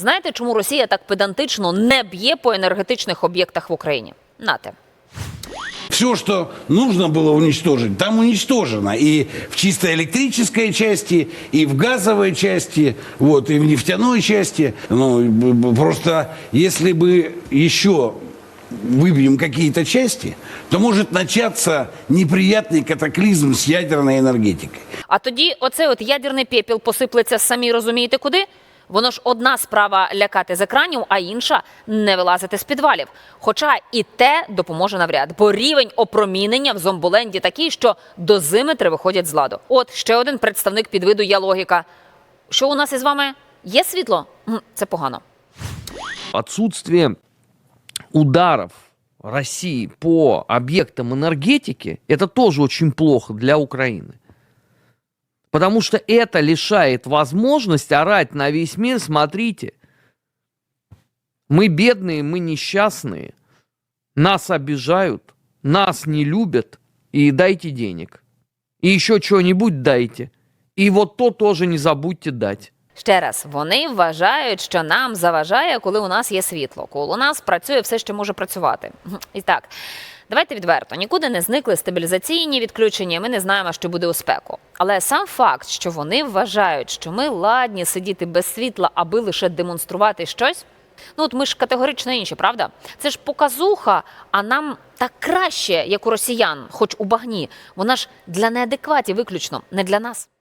Знаєте, чому Росія так педантично не б'є по енергетичних об'єктах в Україні? Нате. Все, что нужно было уничтожить, там уничтожено. И в чисто электрической части, и в газовой части, вот, и в нефтяной части. Ну, б- б- просто если бы еще выбьем какие-то части, то может начаться неприятный катаклизм с ядерной энергетикой. А тоді оцей от ядерний пепіл посиплеться самі розумієте куди? Воно ж одна справа лякати з екранів, а інша не вилазити з підвалів. Хоча і те допоможе навряд, бо рівень опромінення в зомболенді такий, що дозиметри виходять з ладу. От ще один представник підвиду є логіка. Що у нас із вами є світло? М, Це погано. отсутствие ударов России по объектам энергетики, это тоже очень плохо для Украины. Потому что это лишает возможности орать на весь мир, смотрите, мы бедные, мы несчастные, нас обижают, нас не любят, и дайте денег. И еще что-нибудь дайте. И вот то тоже не забудьте дать. Ще раз, вони вважають, що нам заважає, коли у нас є світло, коли у нас працює все, що може працювати. Мгм. І так, давайте відверто, нікуди не зникли стабілізаційні відключення, ми не знаємо, що буде у спеку. Але сам факт, що вони вважають, що ми ладні сидіти без світла, аби лише демонструвати щось. Ну, от ми ж категорично інші, правда? Це ж показуха, а нам так краще, як у росіян, хоч у багні. Вона ж для неадекватів виключно, не для нас.